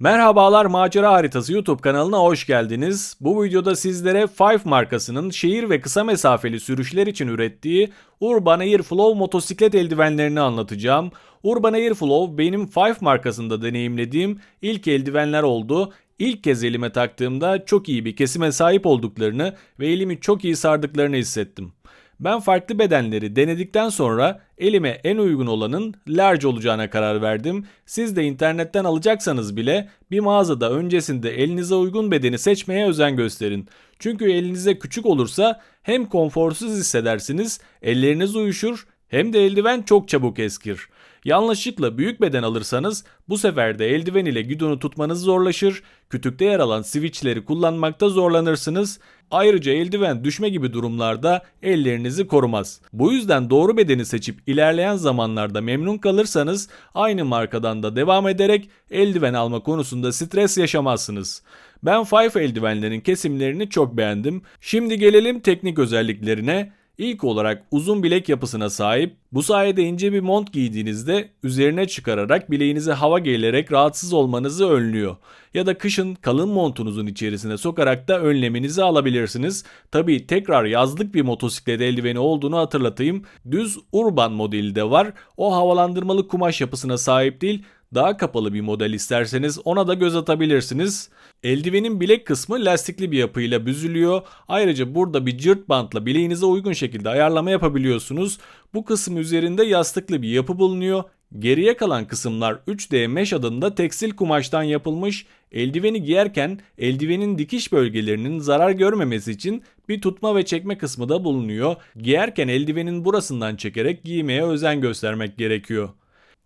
Merhabalar Macera Haritası YouTube kanalına hoş geldiniz. Bu videoda sizlere Five markasının şehir ve kısa mesafeli sürüşler için ürettiği Urban Airflow motosiklet eldivenlerini anlatacağım. Urban Airflow benim Five markasında deneyimlediğim ilk eldivenler oldu. İlk kez elime taktığımda çok iyi bir kesime sahip olduklarını ve elimi çok iyi sardıklarını hissettim. Ben farklı bedenleri denedikten sonra elime en uygun olanın large olacağına karar verdim. Siz de internetten alacaksanız bile bir mağazada öncesinde elinize uygun bedeni seçmeye özen gösterin. Çünkü elinize küçük olursa hem konforsuz hissedersiniz, elleriniz uyuşur hem de eldiven çok çabuk eskir. Yanlışlıkla büyük beden alırsanız bu sefer de eldiven ile güdonu tutmanız zorlaşır, kütükte yer alan switchleri kullanmakta zorlanırsınız. Ayrıca eldiven düşme gibi durumlarda ellerinizi korumaz. Bu yüzden doğru bedeni seçip ilerleyen zamanlarda memnun kalırsanız aynı markadan da devam ederek eldiven alma konusunda stres yaşamazsınız. Ben Five eldivenlerin kesimlerini çok beğendim. Şimdi gelelim teknik özelliklerine. İlk olarak uzun bilek yapısına sahip. Bu sayede ince bir mont giydiğinizde üzerine çıkararak bileğinize hava gelerek rahatsız olmanızı önlüyor. Ya da kışın kalın montunuzun içerisine sokarak da önleminizi alabilirsiniz. Tabi tekrar yazlık bir motosiklet eldiveni olduğunu hatırlatayım. Düz urban modeli de var. O havalandırmalı kumaş yapısına sahip değil. Daha kapalı bir model isterseniz ona da göz atabilirsiniz. Eldivenin bilek kısmı lastikli bir yapıyla büzülüyor. Ayrıca burada bir cırt bantla bileğinize uygun şekilde ayarlama yapabiliyorsunuz. Bu kısım üzerinde yastıklı bir yapı bulunuyor. Geriye kalan kısımlar 3D mesh adında tekstil kumaştan yapılmış. Eldiveni giyerken eldivenin dikiş bölgelerinin zarar görmemesi için bir tutma ve çekme kısmı da bulunuyor. Giyerken eldivenin burasından çekerek giymeye özen göstermek gerekiyor.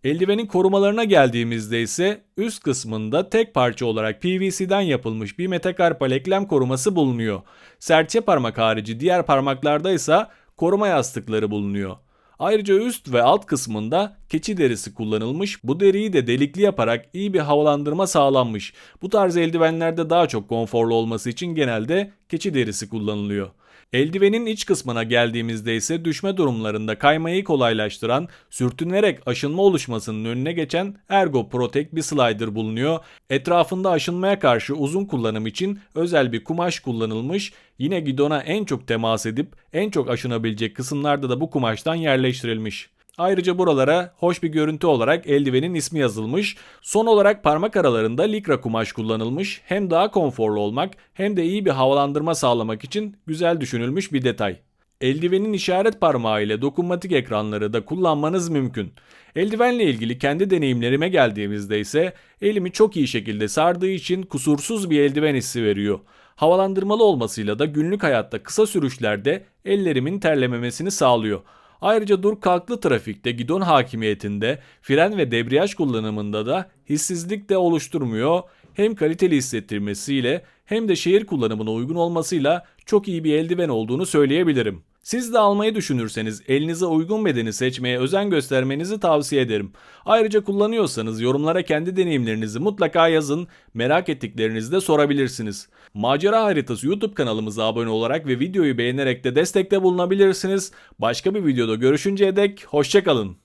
Eldivenin korumalarına geldiğimizde ise üst kısmında tek parça olarak PVC'den yapılmış bir metakarpal eklem koruması bulunuyor. Serçe parmak harici diğer parmaklarda ise koruma yastıkları bulunuyor. Ayrıca üst ve alt kısmında keçi derisi kullanılmış. Bu deriyi de delikli yaparak iyi bir havalandırma sağlanmış. Bu tarz eldivenlerde daha çok konforlu olması için genelde keçi derisi kullanılıyor. Eldivenin iç kısmına geldiğimizde ise düşme durumlarında kaymayı kolaylaştıran, sürtünerek aşınma oluşmasının önüne geçen Ergo Protect bir slider bulunuyor. Etrafında aşınmaya karşı uzun kullanım için özel bir kumaş kullanılmış. Yine gidona en çok temas edip en çok aşınabilecek kısımlarda da bu kumaştan yerleştirilmiş. Ayrıca buralara hoş bir görüntü olarak eldivenin ismi yazılmış. Son olarak parmak aralarında likra kumaş kullanılmış. Hem daha konforlu olmak hem de iyi bir havalandırma sağlamak için güzel düşünülmüş bir detay. Eldivenin işaret parmağı ile dokunmatik ekranları da kullanmanız mümkün. Eldivenle ilgili kendi deneyimlerime geldiğimizde ise elimi çok iyi şekilde sardığı için kusursuz bir eldiven hissi veriyor. Havalandırmalı olmasıyla da günlük hayatta kısa sürüşlerde ellerimin terlememesini sağlıyor. Ayrıca dur kalklı trafikte gidon hakimiyetinde, fren ve debriyaj kullanımında da hissizlik de oluşturmuyor. Hem kaliteli hissettirmesiyle hem de şehir kullanımına uygun olmasıyla çok iyi bir eldiven olduğunu söyleyebilirim. Siz de almayı düşünürseniz elinize uygun bedeni seçmeye özen göstermenizi tavsiye ederim. Ayrıca kullanıyorsanız yorumlara kendi deneyimlerinizi mutlaka yazın, merak ettiklerinizi de sorabilirsiniz. Macera Haritası YouTube kanalımıza abone olarak ve videoyu beğenerek de destekte bulunabilirsiniz. Başka bir videoda görüşünceye dek hoşçakalın.